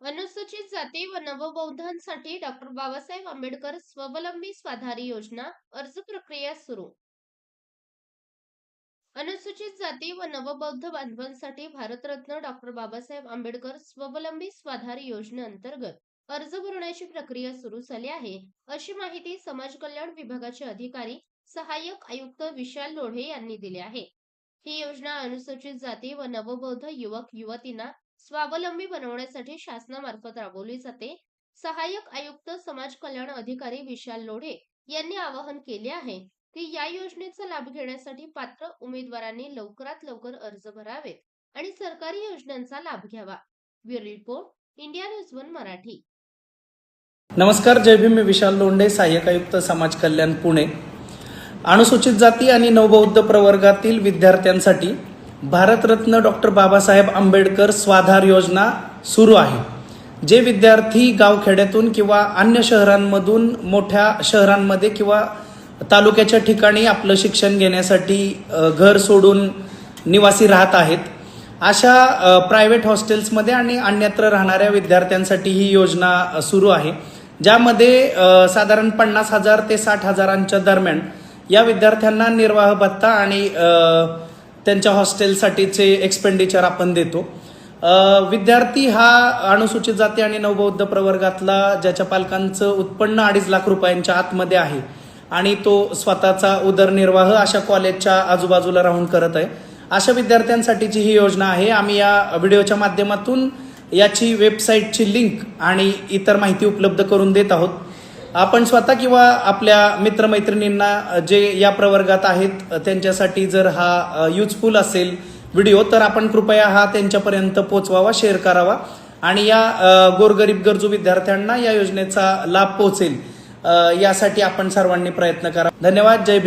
अनुसूचित जाती व नवबौद्धांसाठी डॉक्टर बाबासाहेब आंबेडकर स्वावलंबी स्वाधारी योजना अर्ज प्रक्रिया सुरू. अनुसूचित जाती व नवबौद्ध बांधवांसाठी भारतरत्न डॉक्टर बाबासाहेब आंबेडकर स्वावलंबी स्वाधार योजनेअंतर्गत अर्ज भरण्याची प्रक्रिया सुरू झाली आहे. अशी माहिती समाज कल्याण विभागाचे अधिकारी सहाय्यक आयुक्त विशाल लोढे यांनी दिली आहे. ही योजना अनुसूचित जाती व नवबौद्ध युवक युवतींना स्वावलंबी बनवण्यासाठी शासनामार्फत राबवली जाते. सहाय्यक आयुक्त समाज कल्याण अधिकारी विशाल लोढे यांनी आवाहन केले आहे की या योजनेचा लाभ घेण्यासाठी पात्र उमेदवारांनी लवकरात लवकर अर्ज भरावेत आणि सरकारी योजनांचा लाभ घ्यावा. Report India News One Marathi. नमस्कार जय भीम. मी विशाल लोंढे सहाय्यक आयुक्त समाज कल्याण पुणे. अनुसूचित जाती आणि नवबौद्ध प्रवर्गातील विद्यार्थ्यांसाठी भारतरत्न डॉक्टर बाबासाहेब आंबेडकर स्वाधार योजना सुरू आहे. जे विद्यार्थी गावखेड्यातून किंवा अन्य शहरांमधून मोठ्या शहरांमध्ये किंवा तालुक्याच्या ठिकाणी आपलं शिक्षण घेण्यासाठी घर सोडून निवासी राहत आहेत. अशा प्रायव्हेट हॉस्टेल्समध्ये आणि अन्यत्र राहणाऱ्या विद्यार्थ्यांसाठी ही योजना सुरू आहे. ज्यामध्ये साधारण पन्नास हजार ते साठ हजारांच्या दरम्यान या विद्यार्थ्यांना निर्वाह भत्ता आणि त्यांच्या हॉस्टेलसाठीचे एक्सपेंडिचर आपण देतो. विद्यार्थी हा अनुसूचित जाती आणि नवबौद्ध प्रवर्गातला ज्याच्या पालकांचं उत्पन्न अडीच लाख रुपयांच्या आतमध्ये आहे आणि तो स्वतःचा उदरनिर्वाह अशा कॉलेजच्या आजूबाजूला राहून करत आहे. अशा विद्यार्थ्यांसाठीची ही योजना आहे. आम्ही या व्हिडिओच्या माध्यमातून याची वेबसाईटची लिंक आणि इतर माहिती उपलब्ध करून देत आहोत. आपण स्वतः किंवा आपल्या मित्रमैत्रिणींना जे या प्रवर्गात आहेत त्यांच्यासाठी जर हा युजफुल असेल व्हिडिओ तर आपण कृपया हा त्यांच्यापर्यंत पोचवावा शेअर करावा. आणि या गोरगरीब गरजू विद्यार्थ्यांना या योजनेचा लाभ पोहोचेल. यासाठी आपण सर्वांनी प्रयत्न करा. धन्यवाद. जय